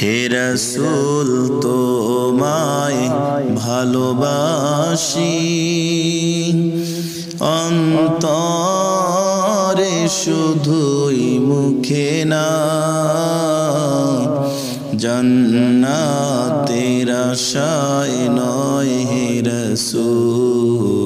হে রসুল তোমায় ভালোবাসি। অন্তরে শুধুই মুখে না জন্নাতের আশায় নয় হে রসুল।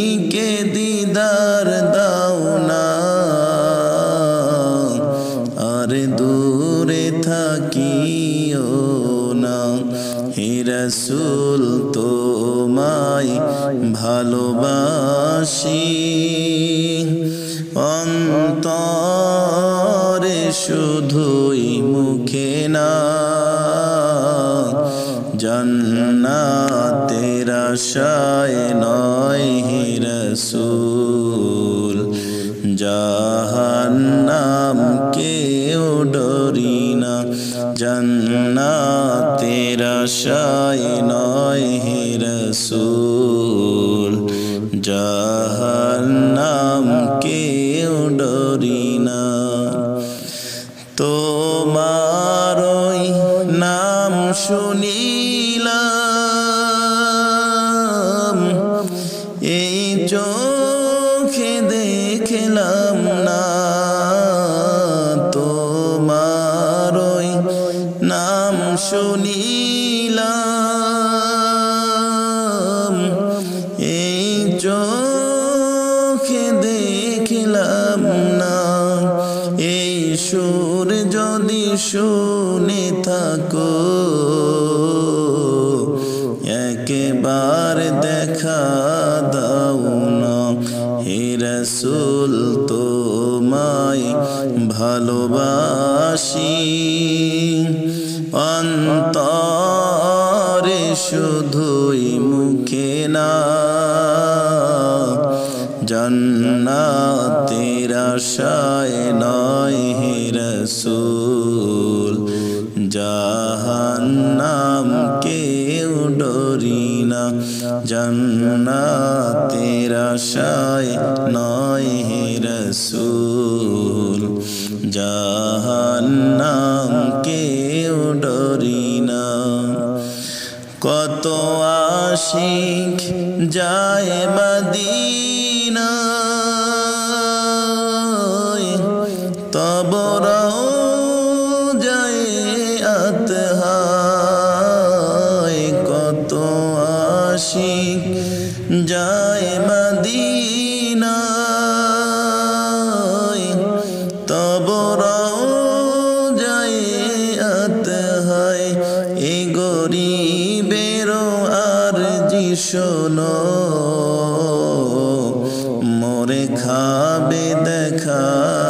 আশিকে দিদার দাও না। আর দূরে থাকিও না। হে রসুল, তোমায় ভালোবাসি। অন্তরে শুধুই মুখে না। জন্নাতের আশায় নয় হে রসুল। জাহান্নাম কেউ ডরি না। জন্নাতের আশায় নয় হে রসুল। জাহান্নাম কেউ ডরি না। তোমারই নাম শুনিলাম। যদি শুনে থাকো, একবার দেখা দাও না। হে রসুল, তোমায় ভালোবাসি। অন্তরে শুধুই মুখে না আশায় নয় রসুল। জাহান্নাম কেউ ডরি না। জন্নাতের আশায় নয় রসুল। জাহান্নাম কেউ ডরি না। কত আশিক যায় মদিনা তব যায় আতহায় কত আশিক যায় মদিনা তব যায় আতহায় এ গরিবেরও আর শোনো। মোরে খাবে দেখা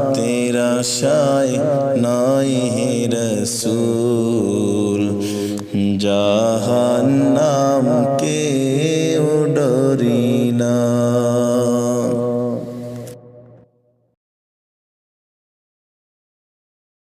আশায় নাই হে রসুল। জাহান্নাম কেউ